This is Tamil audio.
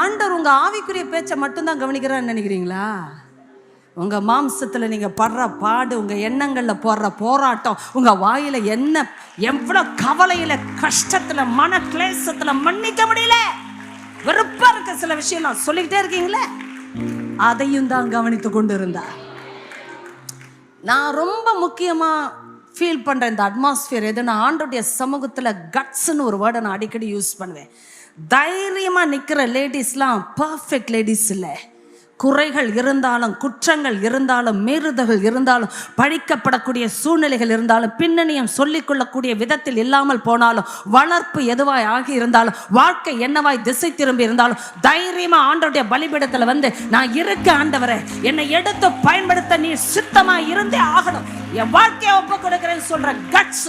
ஆண்டவர் உங்க ஆவிக்குரிய பேச்சை மட்டும்தான் கவனிக்கிறான்னு நினைக்கிறீங்களா? உங்க மாம்சத்துல நீங்க படுற பாடு உங்க எண்ணங்கள்ல போடுற போராட்டம் உங்க வாயில என்ன எவ்வளவு கவலையில கஷ்டத்துல மன கிளேசத்துல மன்னிக்க முடியல? வெறுப்பா இருக்க சில விஷயம்லாம் சொல்லிக்கிட்டே இருக்கீங்களே? அதையும் தான் கவனித்து கொண்டு இருந்தா நான் ரொம்ப முக்கியமா ஃபீல் பண்ணுற இந்த அட்மாஸ்பியர் எதுனா ஆண்டோடைய சமூகத்தில் கட்ஸ்னு ஒரு வேர்டை நான் அடிக்கடி யூஸ் பண்ணுவேன். தைரியமாக நிற்கிற லேடிஸ்லாம் பர்ஃபெக்ட் லேடிஸ் இல்லை. குறைகள் இருந்தாலும் குற்றங்கள் இருந்தாலும் மீறுதல்கள் இருந்தாலும் பழிக்கப்படக்கூடிய சூழ்நிலைகள் இருந்தாலும் பின்னணியம் சொல்லிக்கொள்ளக்கூடிய விதத்தில் இல்லாமல் போனாலும் வளர்ப்பு எதுவாய் ஆகி இருந்தாலும் வாழ்க்கை என்னவாய் திசை திரும்பி இருந்தாலும் தைரியமா ஆண்டோடைய பலிபீடத்துல வந்து நான் இருக்க ஆண்டவரே என்னை எடுத்து பயன்படுத்த நீ சுத்தமா இருந்தே ஆகணும். என் வாழ்க்கையை ஒப்பு கொடுக்கிறேன்னு சொல்ற கட்ஸ்